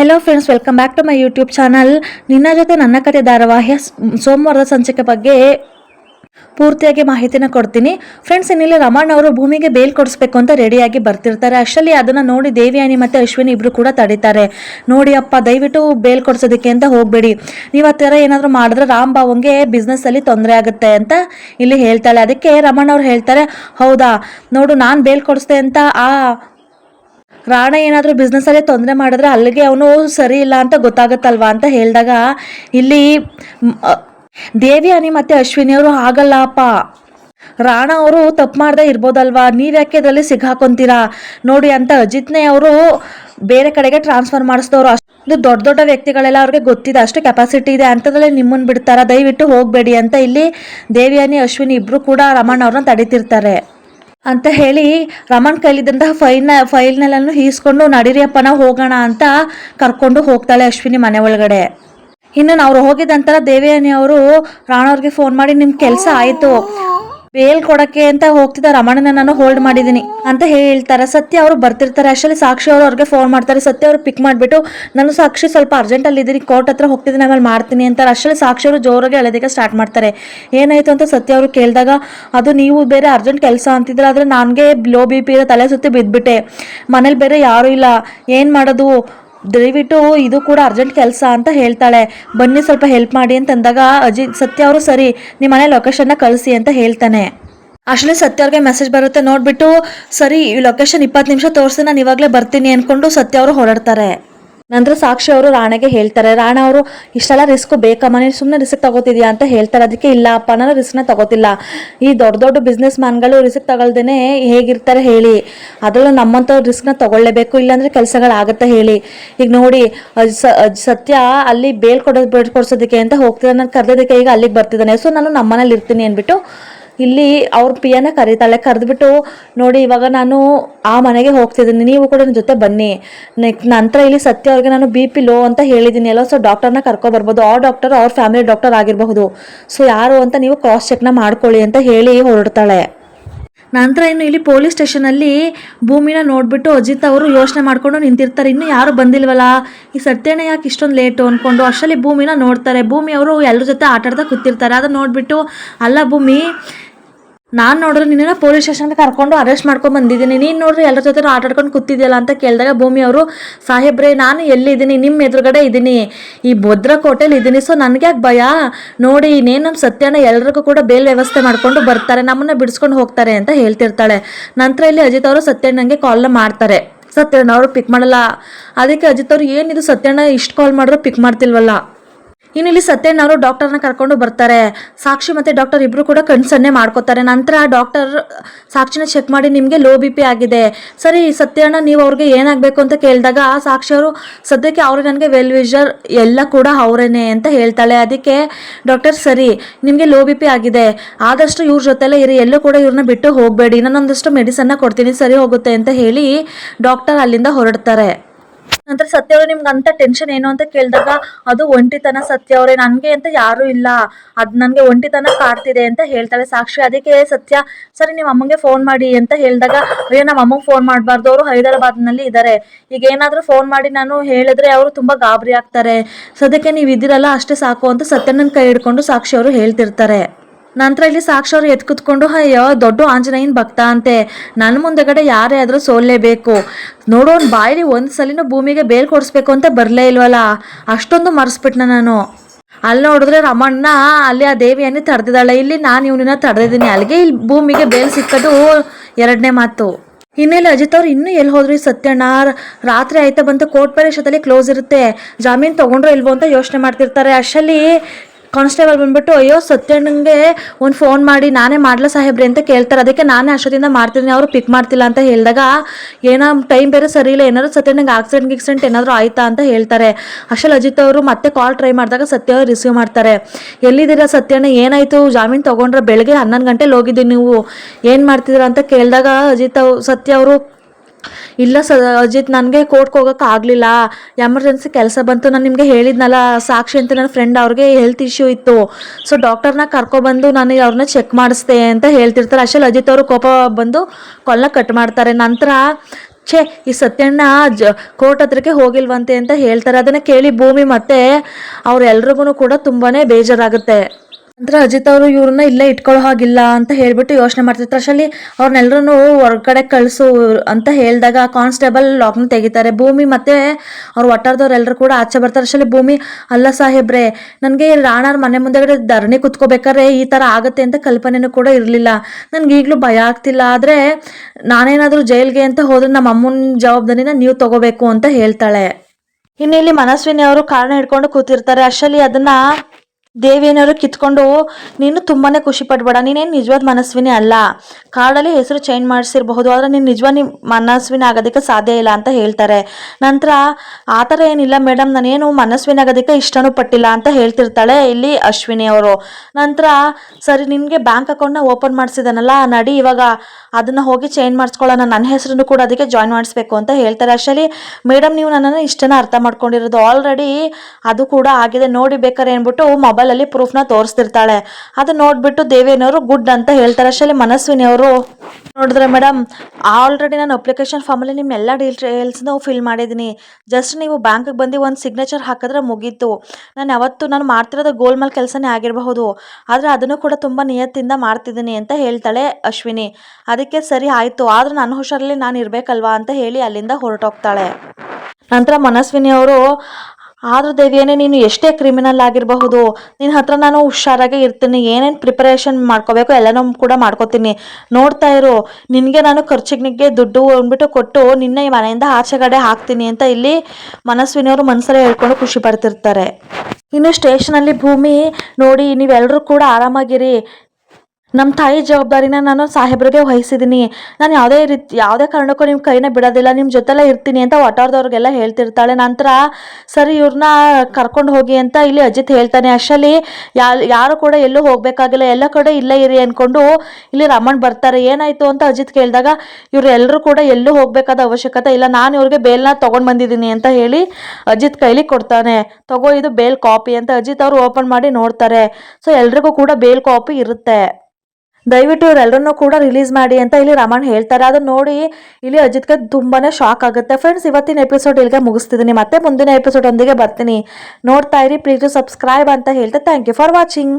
Hello friends welcome back to my YouTube channel ನಿನ್ನ ಜೊತೆ ನನ್ನ ಕತೆ ಧಾರಾವಾಹಿಯ ಸೋಮವಾರದ ಸಂಚಿಕೆ ಬಗ್ಗೆ ಪೂರ್ತಿಯಾಗಿ ಮಾಹಿತಿನ ಕೊಡ್ತೀನಿ. ಫ್ರೆಂಡ್ಸ್ ಇನ್ನಿಲ್ಲಿ ರಮಣ್ಣ ಅವರು ಭೂಮಿಗೆ ಬೇಲ್ ಕೊಡಿಸ್ಬೇಕು ಅಂತ ರೆಡಿಯಾಗಿ ಬರ್ತಿರ್ತಾರೆ. ಅಷ್ಟರಲ್ಲಿ ಅದನ್ನು ನೋಡಿ ದೇವಿಯಾನಿ ಮತ್ತು ಅಶ್ವಿನಿ ಇಬ್ಬರು ಕೂಡ ತಡೀತಾರೆ. ನೋಡಿ ಅಪ್ಪ, ದಯವಿಟ್ಟು ಬೇಲ್ ಕೊಡಿಸೋದಕ್ಕೆ ಅಂತ ಹೋಗಬೇಡಿ. ನೀವು ಆ ಥರ ಏನಾದರೂ ಮಾಡಿದ್ರೆ ರಾಮ್ ಬಾವಂಗೆ ಬಿಸ್ನೆಸ್ಸಲ್ಲಿ ತೊಂದರೆ ಆಗುತ್ತೆ ಅಂತ ಇಲ್ಲಿ ಹೇಳ್ತಾಳೆ. ಅದಕ್ಕೆ ರಮಣ್ ಅವ್ರು ಹೇಳ್ತಾರೆ, ಹೌದಾ, ನೋಡು, ನಾನು ಬೇಲ್ ಕೊಡಿಸ್ದೆ ಅಂತ ಆ ರಾಣ ಏನಾದರೂ ಬಿಸ್ನೆಸ್ಸಲ್ಲೇ ತೊಂದರೆ ಮಾಡಿದ್ರೆ ಅಲ್ಲಿಗೆ ಅವನು ಸರಿ ಇಲ್ಲ ಅಂತ ಗೊತ್ತಾಗತ್ತಲ್ವಾ ಅಂತ ಹೇಳಿದಾಗ ಇಲ್ಲಿ ದೇವಿ ಅನಿ ಮತ್ತು ಅಶ್ವಿನಿ ಅವರು ಆಗಲ್ಲ ಅಪ್ಪ ರಾಣ ಅವರು ತಪ್ಪು ಮಾಡದೆ ಇರ್ಬೋದಲ್ವಾ? ನೀವ್ಯಾಕೆ ಇದರಲ್ಲಿ ಸಿಗಾಕೊಂತೀರಾ ನೋಡಿ ಅಂತ ಅಜಿತ್ನೇ ಅವರು ಬೇರೆ ಕಡೆಗೆ ಟ್ರಾನ್ಸ್ಫರ್ ಮಾಡಿಸಿದವರು. ಅಷ್ಟು ದೊಡ್ಡ ದೊಡ್ಡ ವ್ಯಕ್ತಿಗಳೆಲ್ಲ ಅವ್ರಿಗೆ ಗೊತ್ತಿದೆ. ಅಷ್ಟು ಕೆಪಾಸಿಟಿ ಇದೆ ಅಂಥದ್ರಲ್ಲಿ ನಿಮ್ಮನ್ನು ಬಿಡ್ತಾರ? ದಯವಿಟ್ಟು ಹೋಗಬೇಡಿ ಅಂತ ಇಲ್ಲಿ ದೇವಿಯಾನಿ, ಅಶ್ವಿನಿ ಇಬ್ಬರು ಕೂಡ ರಮಣ್ ಅವ್ರನ್ನ ತಡೀತಿರ್ತಾರೆ. ಅಂತ ಹೇಳಿ ರಮಣ್ ಕೈಲಿದ್ದಂತಹ ಫೈಲ್ನ ಫೈಲ್ನೆಲ್ಲನೂ ಈಸ್ಕೊಂಡು ನಡೀರಿಯಪ್ಪ ನಾವು ಹೋಗೋಣ ಅಂತ ಕರ್ಕೊಂಡು ಹೋಗ್ತಾಳೆ ಅಶ್ವಿನಿ ಮನೆ ಒಳಗಡೆ. ಇನ್ನು ನಾವು ಹೋಗಿದ ನಂತರ ದೇವಯಾನಿ ಅವರು ರಾಣವ್ರಿಗೆ ಫೋನ್ ಮಾಡಿ ನಿಮ್ಮ ಕೆಲಸ ಆಯ್ತು. ಬೇಲ್ ಕೊಡಕ್ಕೆ ಅಂತ ಹೋಗ್ತಿದ್ದ ರಮಣನ ನಾನು ಹೋಲ್ಡ್ ಮಾಡಿದೀನಿ ಅಂತ ಹೇಳ್ತಾರೆ. ಸತ್ಯ ಅವರು ಬರ್ತಿರ್ತಾರೆ. ಆಕ್ಚುಲಿ ಸಾಕ್ಷಿ ಅವರು ಅವ್ರಿಗೆ ಫೋನ್ ಮಾಡ್ತಾರೆ. ಸತ್ಯ ಅವರು ಪಿಕ್ ಮಾಡಿಬಿಟ್ಟು, ನಾನು ಸಾಕ್ಷಿ ಸ್ವಲ್ಪ ಅರ್ಜೆಂಟ್ ಅಲ್ಲಿ ಇದ್ದೀನಿ. ಕೋರ್ಟ್ ಹತ್ರ ಹೋಗ್ತಿದ್ದೀನಿ. ಆಮೇಲೆ ಮಾಡ್ತೀನಿ ಅಂತ ಆಕ್ಚುಲಿ ಸಾಕ್ಷಿ ಅವರು ಜೋರಾಗಿ ಅಳೋದಕ್ಕೆ ಸ್ಟಾರ್ಟ್ ಮಾಡ್ತಾರೆ. ಏನಾಯ್ತು ಅಂತ ಸತ್ಯ ಅವರು ಕೇಳಿದಾಗ, ಅದು ನೀವು ಬೇರೆ ಅರ್ಜೆಂಟ್ ಕೆಲಸ ಅಂತಿದ್ರೆ ಆದರೆ ನನಗೆ ಲೋ ಬಿ ಪಿ ತಲೆ ಸುತ್ತಿ ಬಿದ್ದುಬಿಟ್ಟೆ ಮನೇಲಿ ಬೇರೆ ಯಾರೂ ಇಲ್ಲ. ಏನು ಮಾಡೋದು? ದಯವಿಟ್ಟು ಇದು ಕೂಡ ಅರ್ಜೆಂಟ್ ಕೆಲಸ ಅಂತ ಹೇಳ್ತಾಳೆ. ಬನ್ನಿ ಸ್ವಲ್ಪ ಹೆಲ್ಪ್ ಮಾಡಿ ಅಂತ ಅಂದಾಗ ಅಜಿ ಸತ್ಯ ಅವರು ಸರಿ ನಿಮ್ಮ ಮನೆ ಲೊಕೇಶನ್ನ ಕಳಿಸಿ ಅಂತ ಹೇಳ್ತಾನೆ. ಅಷ್ಟೇ ಸತ್ಯ ಅವ್ರಿಗೆ ಮೆಸೇಜ್ ಬರುತ್ತೆ, ನೋಡ್ಬಿಟ್ಟು ಸರಿ, ಈ ಲೊಕೇಶನ್ ಇಪ್ಪತ್ತು ನಿಮಿಷ ತೋರಿಸಿ, ನಾನು ಇವಾಗಲೇ ಬರ್ತೀನಿ ಅಂದ್ಕೊಂಡು ಸತ್ಯ ಅವರು ಹೊರಡ್ತಾರೆ. ನಂತರ ಸಾಕ್ಷಿ ಅವರು ರಾಣೆಗೆ ಹೇಳ್ತಾರೆ, ರಾಣ ಅವರು, ಇಷ್ಟೆಲ್ಲ ರಿಸ್ಕ್ ಬೇಕಮ್ಮ, ನೀನು ಸುಮ್ಮನೆ ರಿಸ್ಕ್ ತಗೋತಿದ್ಯಾ ಅಂತ ಹೇಳ್ತಾರೆ. ಅದಕ್ಕೆ ಇಲ್ಲ ಅಪ್ಪ, ನಾನು ರಿಸ್ಕ್ನ ತಗೋತಿಲ್ಲ. ಈ ದೊಡ್ಡ ದೊಡ್ಡ ಬಿಸ್ನೆಸ್ ಮ್ಯಾನ್ಗಳು ರಿಸ್ಕ್ ತಗೊಳ್ದೇನೆ ಹೇಗಿರ್ತಾರೆ ಹೇಳಿ. ಅದರಲ್ಲೂ ನಮ್ಮಂಥ ರಿಸ್ಕ್ನ ತಗೊಳ್ಳೇಬೇಕು, ಇಲ್ಲಾಂದರೆ ಕೆಲಸಗಳಾಗತ್ತೆ ಹೇಳಿ. ಈಗ ನೋಡಿ ಸತ್ಯ ಅಲ್ಲಿ ಬೇಲ್ ಕೊಡೋದು ಬೇಡ್ ಕೊಡ್ಸೋದಕ್ಕೆ ಅಂತ ಹೋಗ್ತಿದ್ದಾನೆ, ನಾನು ಕರೆದೋದಕ್ಕೆ ಈಗ ಅಲ್ಲಿಗೆ ಬರ್ತಿದ್ದಾನೆ. ಸೊ ನಾನು ನಮ್ಮನೇಲಿ ಇರ್ತೀನಿ ಅಂದ್ಬಿಟ್ಟು ಇಲ್ಲಿ ಅವ್ರ ಪಿಯನ ಕರೀತಾಳೆ, ಕರೆದ್ಬಿಟ್ಟು ನೋಡಿ ಇವಾಗ ನಾನು ಆ ಮನೆಗೆ ಹೋಗ್ತಿದ್ದೀನಿ, ನೀವು ಕೂಡ ನನ್ನ ಜೊತೆ ಬನ್ನಿ. ನೆಕ್ ನಂತರ ಇಲ್ಲಿ ಸತ್ಯ ಅವ್ರಿಗೆ ನಾನು ಬಿ ಪಿ ಲೋ ಅಂತ ಹೇಳಿದ್ದೀನಿ. ಎಲ್ಲೋ ಸೊ ಡಾಕ್ಟರ್ನ ಕರ್ಕೊಬರ್ಬೋದು ಆ ಡಾಕ್ಟರ್ ಅವ್ರ ಫ್ಯಾಮಿಲಿ ಡಾಕ್ಟರ್ ಆಗಿರಬಹುದು. ಸೊ ಯಾರು ಅಂತ ನೀವು ಕ್ರಾಸ್ ಚೆಕ್ನ ಮಾಡ್ಕೊಳ್ಳಿ ಅಂತ ಹೇಳಿ ಹೊರಡ್ತಾಳೆ. ನಂತರ ಇನ್ನು ಇಲ್ಲಿ ಪೊಲೀಸ್ ಸ್ಟೇಷನಲ್ಲಿ ಭೂಮಿನ ನೋಡಿಬಿಟ್ಟು ಅಜಿತ್ ಅವರು ಯೋಚನೆ ಮಾಡ್ಕೊಂಡು ನಿಂತಿರ್ತಾರೆ. ಇನ್ನು ಯಾರು ಬಂದಿಲ್ವಲ್ಲ? ಈ ಸತ್ಯನೇ ಯಾಕೆ ಇಷ್ಟೊಂದು ಲೇಟು ಅಂದ್ಕೊಂಡು ಅಷ್ಟರಲ್ಲಿ ಭೂಮಿನ ನೋಡ್ತಾರೆ. ಭೂಮಿ ಅವರು ಎಲ್ಲರ ಜೊತೆ ಆಟಾಡ್ತಾ ಕೂತಿರ್ತಾರೆ. ಅದನ್ನು ನೋಡಿಬಿಟ್ಟು, ಅಲ್ಲ ಭೂಮಿ ನಾನು ನೋಡಿದ್ರೆ ನಿನ್ನ ಪೊಲೀಸ್ ಸ್ಟೇಷನ್ಗೆ ಕರ್ಕೊಂಡು ಅರೆಸ್ಟ್ ಮಾಡ್ಕೊಂಡು ಬಂದಿದ್ದೀನಿ. ನೀನು ನೋಡ್ರಿ ಎಲ್ಲರ ಜೊತೆ ಆಟ ಆಡ್ಕೊಂಡು ಕೂತಿದ್ಯಲ್ಲ ಅಂತ ಕೇಳಿದಾಗ ಭೂಮಿ ಅವರು, ಸಾಹೇಬ್ರೆ, ನಾನು ಎಲ್ಲಿದ್ದೀನಿ? ನಿಮ್ಮ ಎದುರುಗಡೆ ಇದ್ದೀನಿ ಈ ಭದ್ರಕೋಟೆಲಿ ಇದ್ದೀನಿ ಸೊ ನನಗೆ ಯಾಕೆ ಭಯ? ನೋಡಿ, ಇನ್ನೇನು ನಮ್ಮ ಸತ್ಯನ ಎಲ್ರಿಗೂ ಕೂಡ ಬೇಲ್ ವ್ಯವಸ್ಥೆ ಮಾಡ್ಕೊಂಡು ಬರ್ತಾರೆ. ನಮ್ಮನ್ನ ಬಿಡಿಸ್ಕೊಂಡು ಹೋಗ್ತಾರೆ ಅಂತ ಹೇಳ್ತಿರ್ತಾಳೆ. ನಂತರ ಇಲ್ಲಿ ಅಜಿತ್ ಅವರು ಸತ್ಯಣ್ಣಂಗೆ ಕಾಲ್ನ ಮಾಡ್ತಾರೆ. ಸತ್ಯಣ್ಣ ಅವರು ಪಿಕ್ ಮಾಡಲ್ಲ. ಅದಕ್ಕೆ ಅಜಿತ್ ಅವರು ಏನಿದು ಸತ್ಯಣ್ಣ? ಇಷ್ಟು ಕಾಲ್ ಮಾಡಿದ್ರು ಪಿಕ್ ಮಾಡ್ತಿಲ್ವಲ್ಲ? ಇನ್ನು ಇಲ್ಲಿ ಸತ್ಯಣ್ಣ ಅವರು ಡಾಕ್ಟರ್ನ ಕರ್ಕೊಂಡು ಬರ್ತಾರೆ. ಸಾಕ್ಷಿ ಮತ್ತು ಡಾಕ್ಟರ್ ಇಬ್ಬರು ಕೂಡ ಕನ್ಸನ್ನೇ ಮಾಡ್ಕೋತಾರೆ. ನಂತರ ಡಾಕ್ಟರ್ ಸಾಕ್ಷಿನ ಚೆಕ್ ಮಾಡಿ ನಿಮಗೆ ಲೋ ಬಿ ಆಗಿದೆ. ಸರಿ ಸತ್ಯಣ್ಣ, ನೀವು ಅವ್ರಿಗೆ ಏನಾಗಬೇಕು ಅಂತ ಕೇಳಿದಾಗ ಸಾಕ್ಷಿ ಅವರು, ಸದ್ಯಕ್ಕೆ ಅವ್ರಿಗೆ ನನಗೆ ವೆಲ್ ವಿಷರ್ ಎಲ್ಲ ಕೂಡ ಅವರೇನೆ ಅಂತ ಹೇಳ್ತಾಳೆ. ಅದಕ್ಕೆ ಡಾಕ್ಟರ್, ಸರಿ, ನಿಮಗೆ ಲೋ ಬಿ ಆಗಿದೆ. ಆದಷ್ಟು ಇವ್ರ ಜೊತೆಲ್ಲ ಇರಿ. ಎಲ್ಲೂ ಕೂಡ ಇವ್ರನ್ನ ಬಿಟ್ಟು ಹೋಗಬೇಡಿ. ನಾನೊಂದಷ್ಟು ಮೆಡಿಸನ್ನ ಕೊಡ್ತೀನಿ. ಸರಿ ಹೋಗುತ್ತೆ ಅಂತ ಹೇಳಿ ಡಾಕ್ಟರ್ ಅಲ್ಲಿಂದ ಹೊರಡ್ತಾರೆ. ನಂತರ ಸತ್ಯ ಅವ್ರೆ ನಿಮ್ಗೆ ಅಂತ ಟೆನ್ಷನ್ ಏನು ಅಂತ ಕೇಳಿದಾಗ ಅದು ಒಂಟಿತನ ಸತ್ಯ ಅವರೇ, ನನಗೆ ಅಂತ ಯಾರು ಇಲ್ಲ. ಅದು ನನಗೆ ಒಂಟಿತನ ಕಾಡ್ತಿದೆ ಅಂತ ಹೇಳ್ತಾಳೆ. ಸಾಕ್ಷಿ ಅದಕ್ಕೆ ಸತ್ಯ, ಸರಿ ನಿಮ್ಮ ಅಮ್ಮಂಗೆ ಫೋನ್ ಮಾಡಿ ಅಂತ ಹೇಳಿದಾಗ, ಅಯ್ಯೋ ನಮ್ಮ ಅಮ್ಮಗೆ ಫೋನ್ ಮಾಡಬಾರ್ದು, ಅವರು ಹೈದರಾಬಾದ್ನಲ್ಲಿ ಇದ್ದಾರೆ ಈಗ ಏನಾದರೂ ಫೋನ್ ಮಾಡಿ ನಾನು ಹೇಳಿದ್ರೆ ಅವರು ತುಂಬ ಗಾಬರಿ ಆಗ್ತಾರೆ. ಸದ್ಯಕ್ಕೆ ನೀವು ಇದ್ದೀರಲ್ಲ ಅಷ್ಟೇ ಸಾಕು ಅಂತ ಸತ್ಯನನ್ನ ಕೈ ಹಿಡ್ಕೊಂಡು ಸಾಕ್ಷಿ ಅವರು ಹೇಳ್ತಿರ್ತಾರೆ. ನಂತರ ಇಲ್ಲಿ ಸಾಕ್ಷಿ ಅವ್ರು ಎತ್ ಕುತ್ಕೊಂಡು ಅಯ್ಯೋ, ದೊಡ್ಡ ಆಂಜನೇಯನ್ ಭಕ್ತ ಅಂತೆ. ನನ್ನ ಮುಂದೆಗಡೆ ಯಾರೇ ಆದರೂ ಸೋಲ್ಲೇಬೇಕು. ನೋಡು, ಅವ್ನ ಬಾಯಲ್ಲಿ ಒಂದು ಸಲಿನೂ ಭೂಮಿಗೆ ಬೇಲ್ ಕೊಡಿಸ್ಬೇಕು ಅಂತ ಬರಲೇ ಇಲ್ವಲ್ಲ? ಅಷ್ಟೊಂದು ಮರೆಸ್ಬಿಟ್ನ ನಾನು. ಅಲ್ಲಿ ನೋಡಿದ್ರೆ ರಮಣ್ಣ ಅಲ್ಲಿ ಆ ದೇವಿಯನ್ನೇ ತಡೆದಿದ್ದಾಳೆ. ಇಲ್ಲಿ ನಾನು ಇವನನ್ನ ತಡೆದಿದ್ದೀನಿ. ಅಲ್ಲಿಗೆ ಇಲ್ಲಿ ಭೂಮಿಗೆ ಬೇಲ್ ಸಿಕ್ಕದು ಎರಡನೇ ಮಾತು. ಇನ್ನೇಲಿ ಅಜಿತ್ ಅವ್ರು ಇನ್ನೂ ಎಲ್ಲಿ ಹೋದ್ರು ಸತ್ಯಣ್ಣ? ರಾತ್ರಿ ಆಯ್ತಾ ಬಂತು ಕೋರ್ಟ್ ಪರೀಕ್ಷದಲ್ಲಿ ಕ್ಲೋಸ್ ಇರುತ್ತೆ. ಜಾಮೀನು ತಗೊಂಡ್ರೋ ಇಲ್ವೋ ಅಂತ ಯೋಚನೆ ಮಾಡ್ತಿರ್ತಾರೆ. ಅಷ್ಟರಲ್ಲಿ ಕಾನ್ಸ್ಟೇಬಲ್ ಬಂದ್ಬಿಟ್ಟು, ಅಯ್ಯೋ, ಸತ್ಯಣ್ಣಂಗೆ ಒಂದು ಫೋನ್ ಮಾಡಿ ನಾನೇ ಮಾಡ್ಲಾ ಸಾಹೇಬ್ರಿ ಅಂತ ಕೇಳ್ತಾರೆ. ಅದಕ್ಕೆ ನಾನೇ ಅಷ್ಟೊತ್ತಿಂದ ಮಾಡ್ತೀನಿ ಅವರು ಪಿಕ್ ಮಾಡ್ತಿಲ್ಲ ಅಂತ ಹೇಳಿದಾಗ, ಏನೋ ಟೈಮ್ ಬೇರೆ ಸರಿ ಇಲ್ಲ. ಏನಾದ್ರು ಸತ್ಯಣ್ಣಂಗೆ ಆಕ್ಸಿಡೆಂಟ್ ಗಿಕ್ಸಿಡೆಂಟ್ ಏನಾದರೂ ಆಯ್ತಾ ಅಂತ ಹೇಳ್ತಾರೆ. ಅಷ್ಟಲ್ಲಿ ಅಜಿತ್ ಅವರು ಮತ್ತೆ ಕಾಲ್ ಟ್ರೈ ಮಾಡಿದಾಗ ಸತ್ಯ ಅವರು ರಿಸೀವ್ ಮಾಡ್ತಾರೆ. ಎಲ್ಲಿದ್ದೀರಾ ಸತ್ಯಣ್ಣ? ಏನಾಯಿತು? ಜಾಮೀನು ತೊಗೊಂಡ್ರೆ ಬೆಳಗ್ಗೆ ಹನ್ನೊಂದು ಗಂಟೆಲಿ ಹೋಗಿದ್ದೀನಿ ನೀವು. ಏನು ಮಾಡ್ತಿದ್ದೀರಾ? ಅಂತ ಕೇಳಿದಾಗ ಅಜಿತ್ ಅವ್ರು ಸತ್ಯ ಅವರು ಇಲ್ಲ ಸರ್ ಅಜಿತ್, ನನಗೆ ಕೋರ್ಟ್ಗೆ ಹೋಗೋಕೆ ಆಗಲಿಲ್ಲ. ಎಮರ್ಜೆನ್ಸಿ ಕೆಲಸ ಬಂತು. ನಾನು ನಿಮಗೆ ಹೇಳಿದ್ನಲ್ಲ, ಸಾಕ್ಷಿ ಅಂತ ನನ್ನ ಫ್ರೆಂಡ್ ಅವ್ರಿಗೆ ಹೆಲ್ತ್ ಇಶ್ಯೂ ಇತ್ತು. ಸೊ ಡಾಕ್ಟರ್ನ ಕರ್ಕೊಬಂದು ನಾನು ಅವ್ರನ್ನ ಚೆಕ್ ಮಾಡಿಸ್ದೆ ಅಂತ ಹೇಳ್ತಿರ್ತಾರೆ. ಅಷ್ಟಲ್ಲಿ ಅಜಿತ್ ಅವರು ಕೋಪ ಬಂದು ಕೊಲ್ಲ ಕಟ್ ಮಾಡ್ತಾರೆ. ನಂತರ, ಛೇ, ಈ ಸತ್ಯಣ್ಣ ಜ ಕೋರ್ಟ್ ಹತ್ರಕ್ಕೆ ಹೋಗಿಲ್ವಂತೆ ಅಂತ ಹೇಳ್ತಾರೆ. ಅದನ್ನು ಕೇಳಿ ಭೂಮಿ ಮತ್ತೆ ಅವ್ರೆಲ್ರಿಗೂ ಕೂಡ ತುಂಬಾ ಬೇಜಾರಾಗುತ್ತೆ. ನಂತರ ಅಜಿತ್ ಅವರು ಇವ್ರನ್ನ ಇಲ್ಲೇ ಇಟ್ಕೊಳ್ಳೋ ಹಾಗಿಲ್ಲ ಅಂತ ಹೇಳ್ಬಿಟ್ಟು ಯೋಚನೆ ಮಾಡ್ತಿರ್ತಾರೆ ಅಷ್ಟರಲ್ಲಿ ಅವ್ರನ್ನೆಲ್ಲರೂ ಹೊರಗಡೆ ಕಳಿಸು ಅಂತ ಹೇಳಿದಾಗ ಕಾನ್ಸ್ಟೇಬಲ್ ಲಾಕ್ನ ತೆಗಿತಾರೆ. ಭೂಮಿ ಮತ್ತೆ ಅವ್ರ ಒಟ್ಟಾರದವ್ರೆಲ್ಲರೂ ಕೂಡ ಆಚೆ ಬರ್ತಾರೆ. ಅಷ್ಟರಲ್ಲಿ ಭೂಮಿ, ಅಲ್ಲ ಸಾಹೇಬ್ರೆ, ನನಗೆ ರಾಣಾರ ಮನೆ ಮುಂದೆಗಡೆ ಧರಣಿ ಕುತ್ಕೋಬೇಕಾದ್ರೆ ಈ ಥರ ಆಗುತ್ತೆ ಅಂತ ಕಲ್ಪನೆನೂ ಕೂಡ ಇರಲಿಲ್ಲ. ನನಗೆ ಈಗಲೂ ಭಯ ಆಗ್ತಿಲ್ಲ. ಆದರೆ ನಾನೇನಾದರೂ ಜೈಲ್ಗೆ ಅಂತ ಹೋದ್ರೆ ನಮ್ಮ ಅಮ್ಮನ ಜವಾಬ್ದಾರಿನ ನೀವು ತಗೋಬೇಕು ಅಂತ ಹೇಳ್ತಾಳೆ. ಇನ್ನು ಇಲ್ಲಿ ಮನಸ್ವಿನಿ ಅವರು ಕಾರಣ ಹಿಡ್ಕೊಂಡು ಕೂತಿರ್ತಾರೆ. ಅಷ್ಟರಲ್ಲಿ ಅದನ್ನ ದೇವಿಯನವರು ಕಿತ್ಕೊಂಡು, ನೀನು ತುಂಬಾ ಖುಷಿ ಪಡ್ಬೇಡ, ನೀನೇನು ನಿಜವಾದ ಮನಸ್ವಿನೇ ಅಲ್ಲ. ಕಾರ್ಡಲ್ಲಿ ಹೆಸರು ಚೇಂಜ್ ಮಾಡಿಸಿರಬಹುದು, ಆದರೆ ನೀನು ನಿಜವಾದ ನಿಮ್ಮ ಮನಸ್ವಿನ ಆಗೋದಕ್ಕೆ ಸಾಧ್ಯ ಇಲ್ಲ, ಅಂತ ಹೇಳ್ತಾರೆ. ನಂತರ, ಆ ಥರ ಏನಿಲ್ಲ ಮೇಡಮ್, ನಾನೇನು ಮನಸ್ವಿನ ಆಗೋದಕ್ಕೆ ಇಷ್ಟನೂ ಪಟ್ಟಿಲ್ಲ, ಅಂತ ಹೇಳ್ತಿರ್ತಾಳೆ ಇಲ್ಲಿ ಅಶ್ವಿನಿ ಅವರು. ನಂತರ, ಸರಿ, ನಿನಗೆ ಬ್ಯಾಂಕ್ ಅಕೌಂಟ್ನ ಓಪನ್ ಮಾಡಿಸಿದಾನಲ್ಲ ನಡಿ, ಇವಾಗ ಅದನ್ನು ಹೋಗಿ ಚೇಂಜ್ ಮಾಡಿಸ್ಕೊಳ್ಳೋಣ, ನನ್ನ ಹೆಸರನ್ನು ಕೂಡ ಅದಕ್ಕೆ ಜಾಯ್ನ್ ಮಾಡಿಸ್ಬೇಕು, ಅಂತ ಹೇಳ್ತಾರೆ. ಆ್ಯಕ್ಚುಲಿ ಮೇಡಮ್, ನೀವು ನನ್ನನ್ನು ಇಷ್ಟನ ಅರ್ಥ ಮಾಡ್ಕೊಂಡಿರೋದು. ಆಲ್ರೆಡಿ ಅದು ಕೂಡ ಆಗಿದೆ, ನೋಡಿ ಬೇಕಾರೆ, ಅಂದ್ಬಿಟ್ಟು ಮೊಬೈಲಲ್ಲಿ ಪ್ರೂಫ್ನ ತೋರಿಸ್ತಿರ್ತಾಳೆ. ಅದು ನೋಡಿಬಿಟ್ಟು ದೇವೇನವರು ಗುಡ್ ಅಂತ ಹೇಳ್ತಾರೆ. ಅಷ್ಟರಲ್ಲಿ ಮನಸ್ವಿನಿ ಅವರು ನೋಡಿದ್ರೆ ಮೇಡಮ್ ಆಲ್ರೆಡಿ ನಾನು ಅಪ್ಲಿಕೇಶನ್ ಫಾರ್ಮಲ್ಲಿ ನಿಮ್ಮ ಎಲ್ಲ ಡೀಟೇಲ್ಸ್ನ ಫಿಲ್ ಮಾಡಿದ್ದೀನಿ. ಜಸ್ಟ್ ನೀವು ಬ್ಯಾಂಕಿಗೆ ಬಂದು ಒಂದು ಸಿಗ್ನೇಚರ್ ಹಾಕಿದ್ರೆ ಮುಗೀತು. ನಾನು ಯಾವತ್ತು ನಾನು ಮಾಡ್ತಿರೋದು ಮೇಲೆ ಕೆಲಸನೇ ಆಗಿರಬಹುದು. ಆದರೆ ಅದನ್ನು ಕೂಡ ತುಂಬ ನಿಯತ್ತಿಂದ ಮಾಡ್ತಿದ್ದೀನಿ ಅಂತ ಹೇಳ್ತಾಳೆ ಅಶ್ವಿನಿ. ಅದಕ್ಕೆ ಸರಿ ಆಯಿತು. ಆದರೂ ನನ್ನ ಹುಷಾರಲ್ಲಿ ನಾನು ಇರಬೇಕಲ್ವಾ ಅಂತ ಹೇಳಿ ಅಲ್ಲಿಂದ ಹೊರಟೋಗ್ತಾಳೆ. ನಂತರ ಮನಸ್ವಿನಿ ಅವರು ಆದರೂ ದೇವಿಯೇ ನೀನು ಎಷ್ಟೇ ಕ್ರಿಮಿನಲ್ ಆಗಿರಬಹುದು, ನಿನ್ನ ಹತ್ರ ನಾನು ಹುಷಾರಾಗಿ ಇರ್ತೀನಿ, ಏನೇನು ಪ್ರಿಪರೇಷನ್ ಮಾಡ್ಕೋಬೇಕು ಎಲ್ಲನೂ ಕೂಡ ಮಾಡ್ಕೋತೀನಿ. ನೋಡ್ತಾ ಇರು, ನಿನಗೆ ನಾನು ಖರ್ಚಿಗೆ ದುಡ್ಡು ಅಂದ್ಬಿಟ್ಟು ಕೊಟ್ಟು ನಿನ್ನೆ ಈ ಮನೆಯಿಂದ ಆಚೆಗಡೆ ಹಾಕ್ತೀನಿ ಅಂತ ಇಲ್ಲಿ ಮನಸ್ವಿನಿಯವರು ಮನಸ್ಸಲ್ಲೇ ಹೇಳ್ಕೊಂಡು ಖುಷಿ ಪಡ್ತಿರ್ತಾರೆ. ಇನ್ನು ಸ್ಟೇಷನಲ್ಲಿ ಭೂಮಿ ನೋಡಿ ನೀವೆಲ್ಲರೂ ಕೂಡ ಆರಾಮಾಗಿರಿ. ನಮ್ಮ ತಾಯಿ ಜವಾಬ್ದಾರಿನ ನಾನು ಸಾಹೇಬ್ರಿಗೆ ವಹಿಸಿದ್ದೀನಿ ನಾನು ಯಾವುದೇ ರೀತಿ, ಯಾವುದೇ ಕಾರಣಕ್ಕೂ ನಿಮ್ಮ ಕೈನ ಬಿಡೋದಿಲ್ಲ ನಿಮ್ಮ ಜೊತೆಲೇ ಇರ್ತೀನಿ ಅಂತ ಒಟಾರ್ದವ್ರಿಗೆಲ್ಲ ಹೇಳ್ತಿರ್ತಾಳೆ. ನಂತರ, ಸರಿ ಇವ್ರನ್ನ ಕರ್ಕೊಂಡು ಹೋಗಿ ಅಂತ ಇಲ್ಲಿ ಅಜಿತ್ ಹೇಳ್ತಾನೆ. ಅಷ್ಟರಲ್ಲಿ ಯಾ ಯಾರು ಕೂಡ ಎಲ್ಲೂ ಹೋಗಬೇಕಾಗಿಲ್ಲ. ಎಲ್ಲ ಕಡೆ ಇಲ್ಲೇ ಇರಿ ಅಂದ್ಕೊಂಡು ಇಲ್ಲಿ ರಮಣ್ ಬರ್ತಾರೆ. ಏನಾಯಿತು ಅಂತ ಅಜಿತ್ ಕೇಳಿದಾಗ ಇವರೆಲ್ಲರೂ ಕೂಡ ಎಲ್ಲೂ ಹೋಗಬೇಕಾದ ಅವಶ್ಯಕತೆ ಇಲ್ಲ. ನಾನು ಇವ್ರಿಗೆ ಬೇಲ್ನ ತೊಗೊಂಡು ಬಂದಿದ್ದೀನಿ ಅಂತ ಹೇಳಿ ಅಜಿತ್ ಕೈಲಿ ಕೊಡ್ತಾನೆ. ತಗೋ, ಇದು ಬೇಲ್ ಕಾಪಿ ಅಂತ ಅಜಿತ್ ಅವರು ಓಪನ್ ಮಾಡಿ ನೋಡ್ತಾರೆ. ಸೊ, ಎಲ್ರಿಗೂ ಕೂಡ ಬೇಲ್ ಕಾಪಿ ಇರುತ್ತೆ. ದಯವಿಟ್ಟು ಇವರೆಲ್ಲರನ್ನೂ ಕೂಡ ರಿಲೀಸ್ ಮಾಡಿ ಅಂತ ಇಲ್ಲಿ ರಮಣ್ ಹೇಳ್ತಾರೆ. ಅದನ್ನ ನೋಡಿ ಇಲ್ಲಿ ಅಜಿತ್ಗೆ ತುಂಬಾನೇ ಶಾಕ್ ಆಗುತ್ತೆ. ಫ್ರೆಂಡ್ಸ್ ಇವತ್ತಿನ ಎಪಿಸೋಡ್ ಇಲ್ಲಿಗೆ ಮುಗಿಸ್ತಿದ್ದೀನಿ ಮತ್ತೆ ಮುಂದಿನ ಎಪಿಸೋಡ್ ಒಂದಿಗೆ ಬರ್ತೀನಿ. ನೋಡ್ತಾ ಇರಿ ಪ್ಲೀಸ್ ಸಬ್ಸ್ಕ್ರೈಬ್ ಅಂತ ಹೇಳ್ತಾ. Thank you for watching